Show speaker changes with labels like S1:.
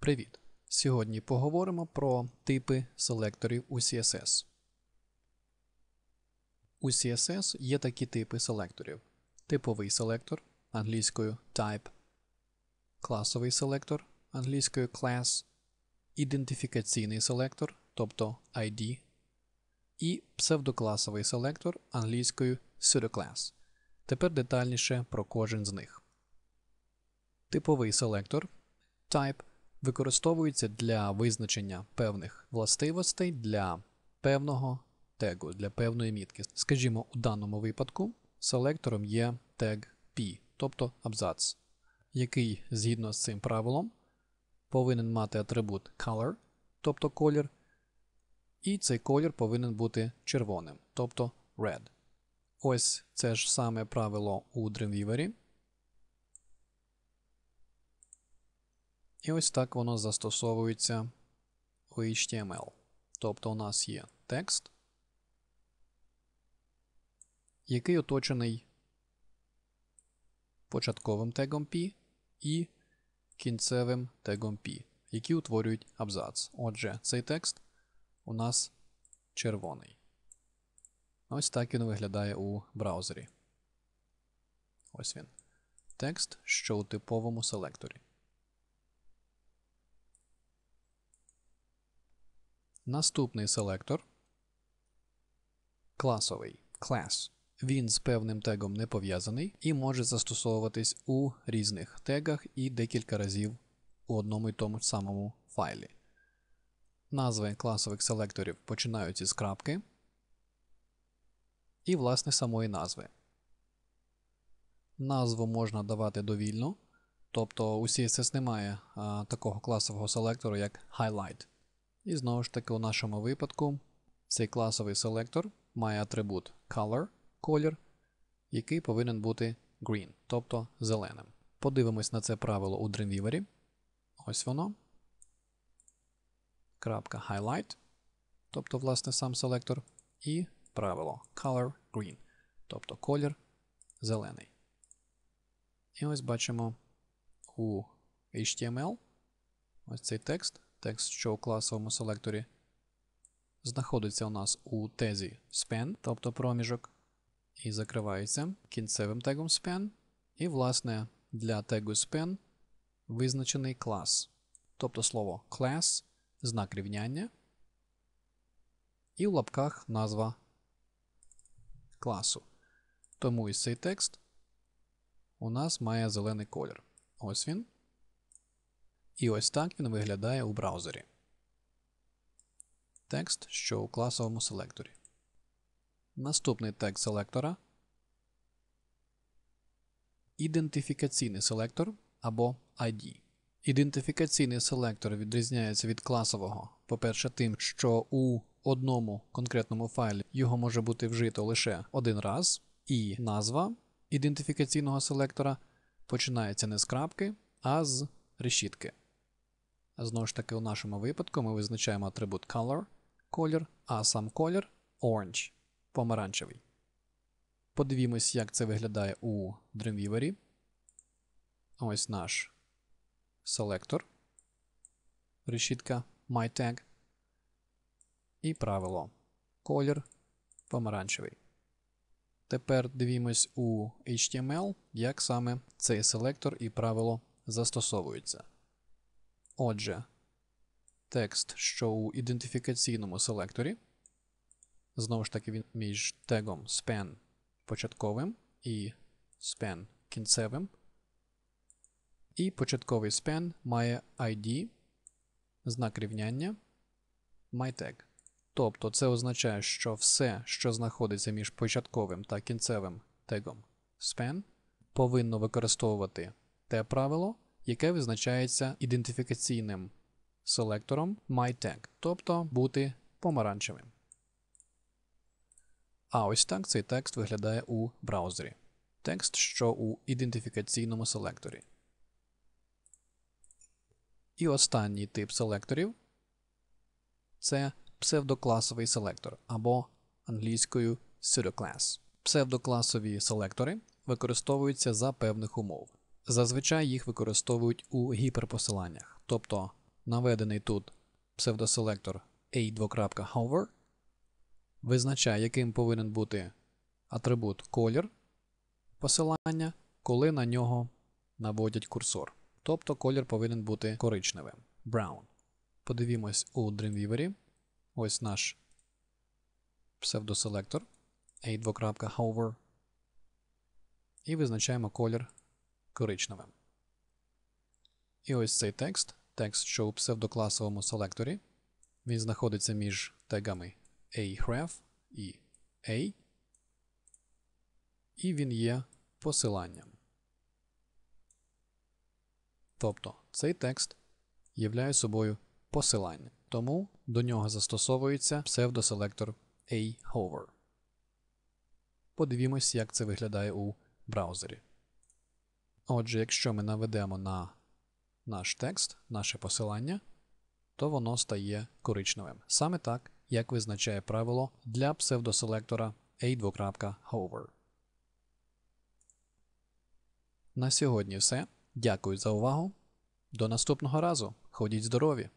S1: Привіт! Сьогодні поговоримо про типи селекторів у CSS. У CSS є такі типи селекторів: типовий селектор англійською type, класовий селектор англійською class, ідентифікаційний селектор, тобто ID, і псевдокласовий селектор англійською pseudoclass. Тепер детальніше про кожен з них. Типовий селектор type використовується для визначення певних властивостей для певного тегу, для певної мітки. Скажімо, у даному випадку селектором є тег P, тобто абзац, який згідно з цим правилом повинен мати атрибут color, тобто колір, і цей колір повинен бути червоним, тобто red. Ось це ж саме правило у Dreamweaver. І ось так воно застосовується у HTML. Тобто у нас є текст, який оточений початковим тегом P і кінцевим тегом P, які утворюють абзац. Отже, цей текст у нас червоний. Ось так він виглядає у браузері. Ось він. Текст, що у типовому селекторі. Наступний селектор класовий class. Він з певним тегом не пов'язаний і може застосовуватись у різних тегах і декілька разів у одному і тому самому файлі. Назви класових селекторів починаються з крапки і, власне, самої назви. Назву можна давати довільно, тобто у CSS немає а, такого класового селектору, як highlight. І знову ж таки, у нашому випадку цей класовий селектор має атрибут color, колір, який повинен бути green, тобто зеленим. Подивимось на це правило у Dreamweaver. Ось воно. Крапка highlight, тобто, власне, сам селектор, і правило color green, тобто колір зелений. І ось бачимо у HTML ось цей текст текст, що у класовому селекторі знаходиться у нас у тезі span, тобто проміжок, і закривається кінцевим тегом span. І, власне, для тегу span визначений клас, тобто слово class, знак рівняння, і в лапках назва класу. Тому ось цей текст у нас має зелений колір. Ось він. І ось так він виглядає у браузері. Текст, що у класовому селекторі. Наступний тег селектора. Ідентифікаційний селектор або ID. Ідентифікаційний селектор відрізняється від класового, по-перше, тим, що у одному конкретному файлі його може бути вжито лише один раз, і назва ідентифікаційного селектора починається не з крапки, а з решітки. Знову ж таки, у нашому випадку ми визначаємо атрибут color, колір, а сам колір orange, помаранчевий. Подивімось, як це виглядає у Dreamweaver. Ось наш селектор, решітка MyTag. І правило колір помаранчевий. Тепер дивімось у HTML, як саме цей селектор і правило застосовуються. Отже, текст, що у ідентифікаційному селекторі, знову ж таки, він між тегом span початковим і span кінцевим. І початковий span має ID, знак рівняння myTag. Тобто це означає, що все, що знаходиться між початковим та кінцевим тегом span, повинно використовувати те правило яке визначається ідентифікаційним селектором MyTag, тобто бути помаранчевим. А ось так цей текст виглядає у браузері. Текст, що у ідентифікаційному селекторі. І останній тип селекторів це псевдокласовий селектор або англійською pseudoclass. Псевдокласові селектори використовуються за певних умов. Зазвичай їх використовують у гіперпосиланнях, тобто наведений тут псевдоселектор a2.hover, визначає, яким повинен бути атрибут колір посилання, коли на нього наводять курсор. Тобто колір повинен бути коричневим. Brown. Подивімось у Dreamweaver. Ось наш псевдоселектор a2.hover. І визначаємо колір коричневим. І ось цей текст, текст, що у псевдокласовому селекторі, він знаходиться між тегами ahref і a, і він є посиланням. Тобто цей текст являє собою посилання, тому до нього застосовується псевдоселектор ahover. Подивімось, як це виглядає у браузері. Отже, якщо ми наведемо на наш текст, наше посилання, то воно стає коричневим. Саме так, як визначає правило для псевдоселектора a2.hover. На сьогодні все. Дякую за увагу. До наступного разу. Ходіть здорові!